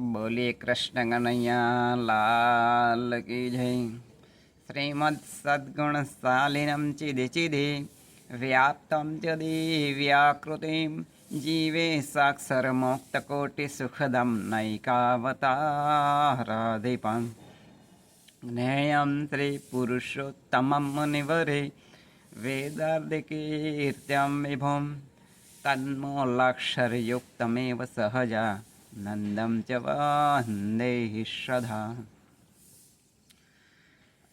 બોલીએ કૃષ્ણ કનૈયા લાલ કી જય. શ્રીમદ સદ્ગુણ શાલિનમ ચિદે ચિદે, વ્યાપ્તમ ચ દિવ્યાકૃતિમ, જીવે સાક્ષર મોક્તકોટિ સુખદમ નૈકાવતારાધિપમ જ્ઞેયમ શ્રી પુરુષોત્તમ મુનિવરે વેદાર્દિકીર્ત્યમ વિભુમ તન્મોલાક્ષરયુક્તમેવ સહજા. નંદમ ચ વંદે શ્રદ્ધા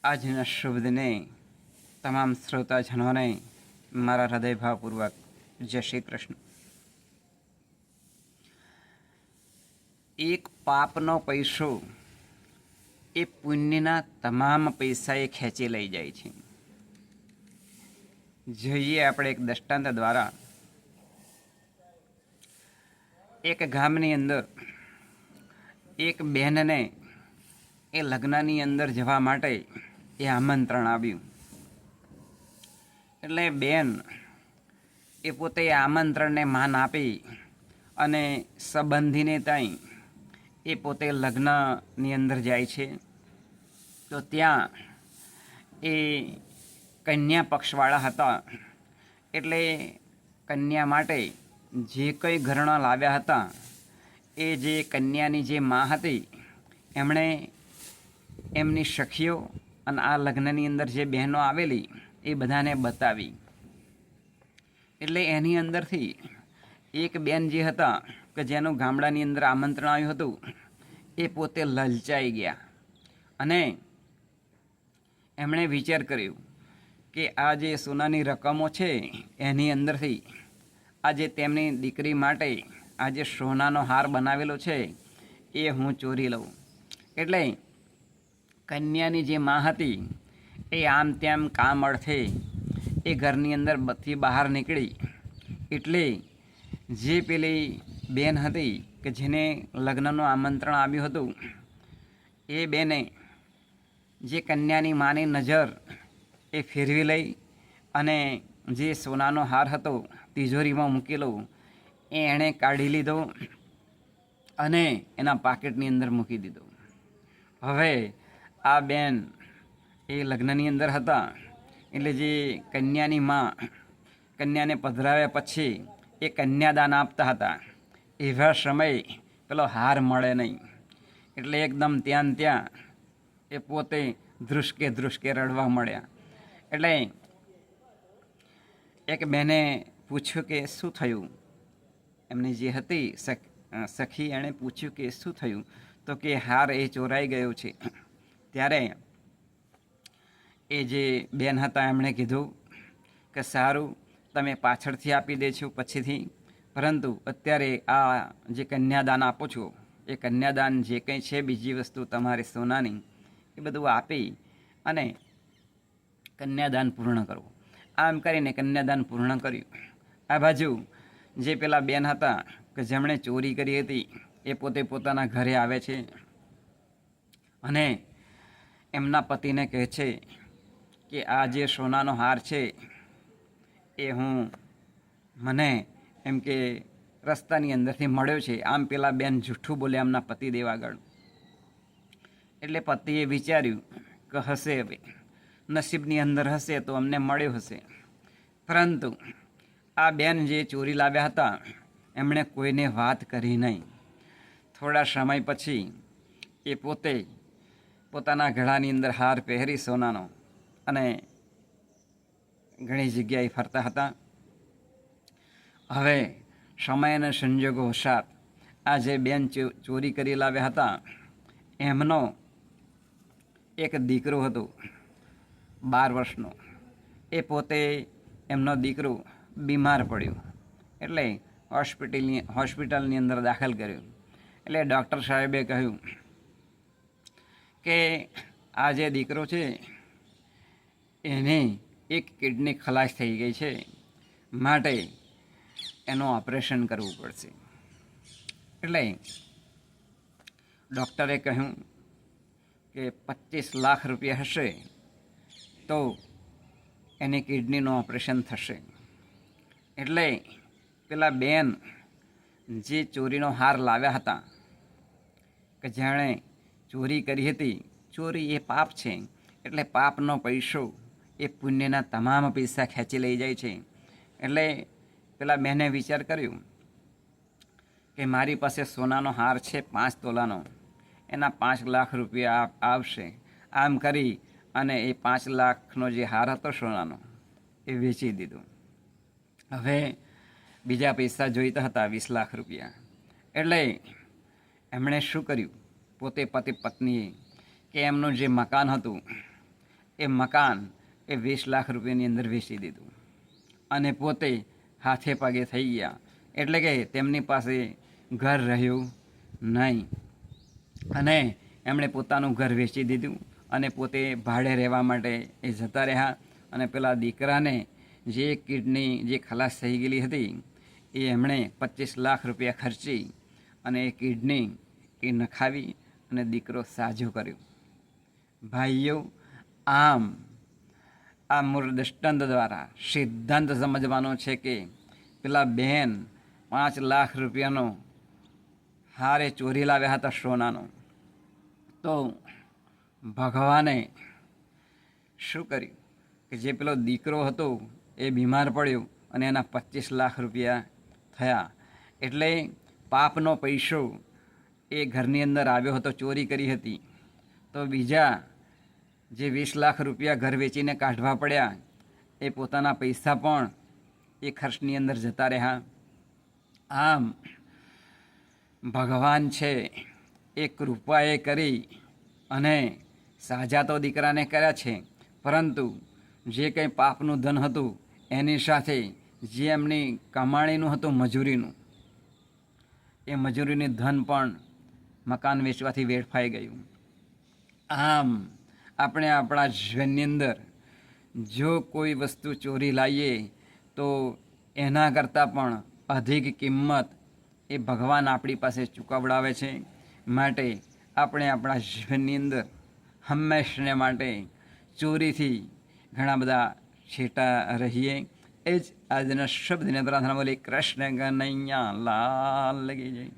આજના શુભ દિને તમામ શ્રોતાજનોને મારા હૃદયભાવપૂર્વક જય શ્રી કૃષ્ણ એક પાપનો પૈસો એ પુણ્યના તમામ પૈસા એ ખેંચી લઈ જાય છે. જોઈએ આપણે એક દ્રષ્ટાંત દ્વારા એક ગામની અંદર એક બહેનને એ લગ્નની અંદર જવા માટે એ આમંત્રણ આવ્યું. એટલે બેન એ પોતે આમંત્રણને માન આપી અને સંબંધીને ત્યાં એ પોતે લગ્નની અંદર જાય છે. તો ત્યાં એ કન્યા પક્ષવાળા હતા. એટલે કન્યા માટે જે કંઈ ઘરણા લાવ્યા હતા, એ જે કન્યાની જે મા હતી, એમણે એમની સખીઓ અને આ લગ્નની અંદર જે બહેનો આવેલી, એ બધાને બતાવી. એટલે એની અંદરથી એક બેન જે હતા, કે જેનું ગામડાની અંદર આમંત્રણ આવ્યું હતું, એ પોતે લલચાઈ ગયા. અને એમણે વિચાર કર્યો કે આ જે સોનાની રકમો છે, એની અંદરથી આજે તેમની દીકરી માટે આજે સોનાનો હાર બનાવેલો છે, એ હું ચોરી લઉં. એટલે કન્યાની જે મા હતી, એ આમ તેમ કામ અર્થે એ ઘરની અંદર બથી બહાર નીકળી. એટલે જે પેલી બેન હતી, કે જેને લગ્નનું આમંત્રણ આવ્યું હતું, એ બેને જે કન્યાની માની નજર, એ ફેરવી લઈ અને જે સોનાનો હાર હતો, તિજોરીમાં મૂકેલો, એ એણે કાઢી લીધો અને એના પાકેટની અંદર મૂકી દીધો. હવે આ બેન એ લગ્નની અંદર હતા, એટલે જે કન્યાની માં, કન્યાને પધરાવ્યા પછી એ કન્યાદાન આપતા હતા. એવા સમયે પેલો હાર મળે નહીં. એટલે એકદમ ત્યાં ત્યાં એ પોતે ધ્રુસકે ધ્રુસકે રડવા મળ્યા. એટલે એક બેને પૂછ્યું કે શું થયું? એમની જે હતી સખી એણે પૂછ્યું કે શું થયું? તો કે હાર એ ચોરાઈ ગયો છે. ત્યારે એ જે બેન હતા એમણે કીધું કે સારું, તમે પાછળથી આપી દેજો પછીથી. પરંતુ અત્યારે આ જે કન્યાદાન આપો છો, એ કન્યાદાન જે કંઈ છે બીજી વસ્તુ તમારી સોનાની, એ બધું આપી અને કન્યાદાન પૂર્ણ કરવું આમ કરીને કન્યાદાન પૂર્ણ કર્યું. આ બાજુ જે પેલા બેન હતા કે જેમણે ચોરી કરી હતી, એ પોતે પોતાના ઘરે આવે છે અને એમના પતિને કહે છે કે આ જે સોનાનો હાર છે, એ હું મને એમ કે રસ્તાની અંદરથી મળ્યો છે. આમ પેલા બેન જૂઠું બોલે એમના પતિ આગળ એટલે પતિએ વિચાર્યું કે હશે હવે. નસીબની અંદર હશે તો અમને મળ્યો હશે. પરંતુ આ બેન જે ચોરી લાવ્યા હતા, એમણે કોઈને વાત કરી નહીં. થોડા સમય પછી એ પોતે પોતાના ગળાની અંદર હાર પહેરી સોનાનો અને ઘણી જગ્યાએ ફરતા હતા. હવે સમય અને સંજોગો હોશાર આ જે બેન ચોરી કરી લાવ્યા હતા, એમનો એક દીકરો હતો. બાર વર્ષનો. એ પોતે એમનો દીકરો બીમાર પડ્યો. એટલે હોસ્પિટલની હોસ્પિટલની અંદર દાખલ કર્યો. એટલે ડૉક્ટર સાહેબે કહ્યું કે આ જે દીકરો છે, એને એક કિડની ખલાસ થઈ ગઈ છે, માટે એનું ઓપરેશન કરવું પડશે. એટલે ડૉક્ટરે કહ્યું કે પચીસ લાખ રૂપિયા હશે તો એની કિડનીનું ઓપરેશન થશે. એટલે પેલા બેન જે ચોરીનો હાર લાવ્યા હતા, કે જેણે ચોરી કરી હતી, ચોરી એ પાપ છે, એટલે પાપનો પૈસો એ પુણ્યના તમામ પૈસા ખેંચી લઈ જાય છે. એટલે પેલા બહેને વિચાર કર્યું કે મારી પાસે સોનાનો હાર છે પાંચ તોલાનો, એના પાંચ લાખ રૂપિયા આવશે. આમ કરી અને એ પાંચ લાખનો જે હાર હતો સોનાનો, એ વેચી દીધું. હવે બીજા પૈસા જોઈતા હતા વીસ લાખ રૂપિયા. એટલે એમણે શું કર્યું? પોતે પતિ પત્નીએ કે એમનું જે મકાન હતું, એ મકાન એ વીસ લાખ રૂપિયાની અંદર વેચી દીધું. અને પોતે હાથે પગે થઈ ગયા. એટલે કે તેમની પાસે ઘર રહ્યું નહીં. અને એમણે પોતાનું ઘર વેચી દીધું. અને પોતે ભાડે રહેવા માટે એ જતા રહ્યા. અને પેલા દીકરાને જે કિડની જે ખલાસ થઈ ગયેલી હતી, એ એમણે પચીસ લાખ રૂપિયા ખર્ચી અને એ કિડની એ નખાવી અને દીકરો સાજો કર્યો. ભાઈઓ, આમ, આ મૂળ દ્વારા સિદ્ધાંત સમજવાનો છે કે પેલા બહેન પાંચ લાખ રૂપિયાનો હારે ચોરી લાવ્યા હતા સોનાનો. તો ભગવાને શું કર્યું? કે જે પેલો દીકરો હતો, એ બીમાર પડ્યો અને એના પચીસ લાખ રૂપિયા થયા. એટલે પાપનો પૈસો એ ઘરની અંદર આવ્યો હતો, ચોરી કરી હતી. તો બીજા જે વીસ લાખ રૂપિયા ઘર વેચીને કાઢવા પડ્યા, એ પોતાના પૈસા પણ એ ખર્ચની અંદર જતા રહ્યા. આમ ભગવાન છે, એ કૃપાએ કરી અને સાજા તો દીકરાને કર્યા છે, પરંતુ જે કંઈ પાપનું ધન હતું, એની સાથે જે એમની કમાણીનું હતું મજૂરીનું, એ મજૂરીનું ધન પણ મકાન વેચવાથી વેડફાઈ ગયું. આમ, આપણે આપણા જીવનની અંદર જો કોઈ વસ્તુ ચોરી લાવીએ તો એના કરતાં પણ અધિક કિંમત એ ભગવાન આપણી પાસે ચૂકવડાવે છે. માટે આપણે આપણા જીવનની અંદર હંમેશને માટે ચોરીથી ઘણા બધા છેટા રહીએ. એ જ આજના શબ્દને પ્રાર્થના બોલી કૃષ્ણ કનૈયા લાલ લગી જાય.